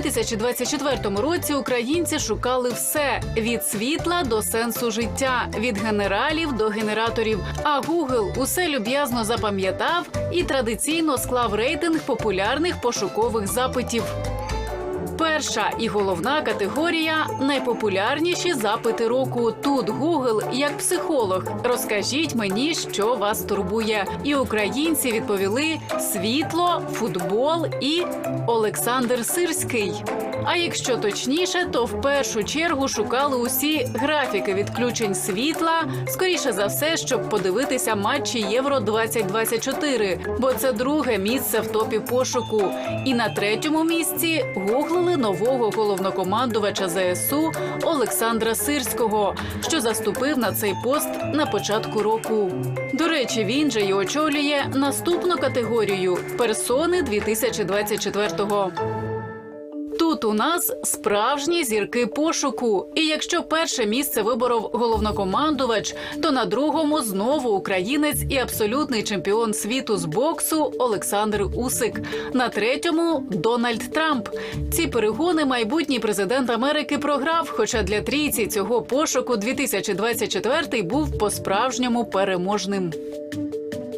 2024 році українці шукали все від світла до сенсу життя, від генералів до генераторів. А Google усе люб'язно запам'ятав і традиційно склав рейтинг популярних пошукових запитів. Перша і головна категорія найпопулярніші запити року. Тут Google як психолог. Розкажіть мені, що вас турбує. І українці відповіли світло, футбол і Олександр Сирський. А якщо точніше, то в першу чергу шукали усі графіки відключень світла, скоріше за все, щоб подивитися матчі Євро 2024 бо це друге місце в топі пошуку. І на третьому місці гуглили нового головнокомандувача ЗСУ Олександра Сирського, що заступив на цей пост на початку року. До речі, він же й очолює наступну категорію персони 2024-го. Тут у нас справжні зірки пошуку. І якщо перше місце виборов головнокомандувач, то на другому знову українець і абсолютний чемпіон світу з боксу Олександр Усик. На третьому Дональд Трамп. Ці перегони майбутній президент Америки програв. Хоча для трійці цього пошуку 2024 був по-справжньому переможним.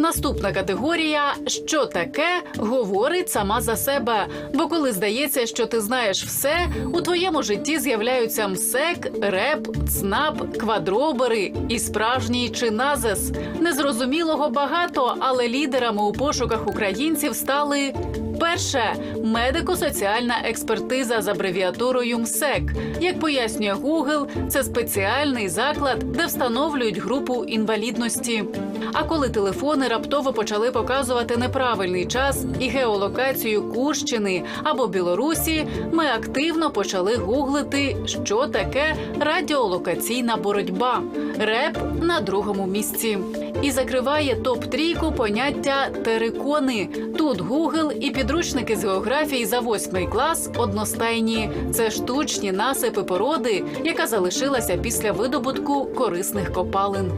Наступна категорія що таке говорить сама за себе. Бо коли здається, що ти знаєш все, у твоєму житті з'являються МСЕК, РЕП, ЦНАП, квадробери і справжній чиназес. Незрозумілого багато, але лідерами у пошуках українців стали. Перше медико-соціальна експертиза з абревіатурою МСЕК. Як пояснює Google, це спеціальний заклад, де встановлюють групу інвалідності. А коли телефони раптово почали показувати неправильний час і геолокацію Курщини або Білорусі, ми активно почали гуглити, що таке радіолокаційна боротьба. РЕП на другому місці. І закриває топ трійку поняття терикони. Тут Google і підручники з географії за восьмий клас одностайні. Це штучні насипи породи, яка залишилася після видобутку корисних копалин.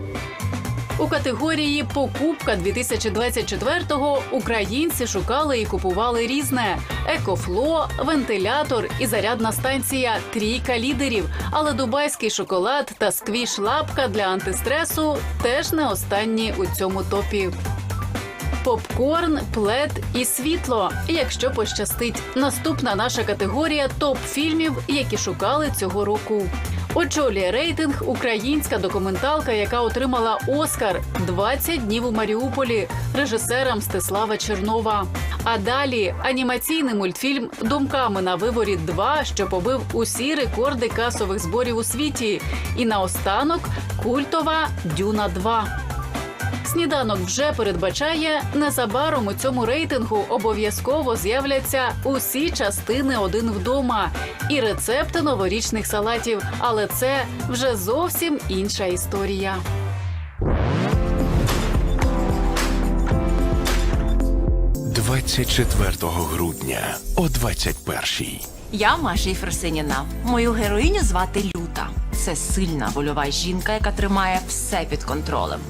У категорії покупка 2024-го українці шукали і купували різне: екофло, вентилятор і зарядна станція трійка лідерів. Але дубайський шоколад та сквіш лапка для антистресу теж не останні у цьому топі. Попкорн, плед і світло. Якщо пощастить, наступна наша категорія топ фільмів, які шукали цього року. Очолює рейтинг українська документалка, яка отримала Оскар «20 днів у Маріуполі режисера Мстислава Чернова. А далі анімаційний мультфільм Думками на виворі 2», що побив усі рекорди касових зборів у світі. І наостанок культова Дюна 2». Сніданок вже передбачає незабаром у цьому рейтингу обов'язково з'являться усі частини один вдома і рецепти новорічних салатів. Але це вже зовсім інша історія. – 24 грудня о 21-й. Я Маша Єфросиніна. Мою героїню звати Люта. Це сильна вольова жінка, яка тримає все під контролем.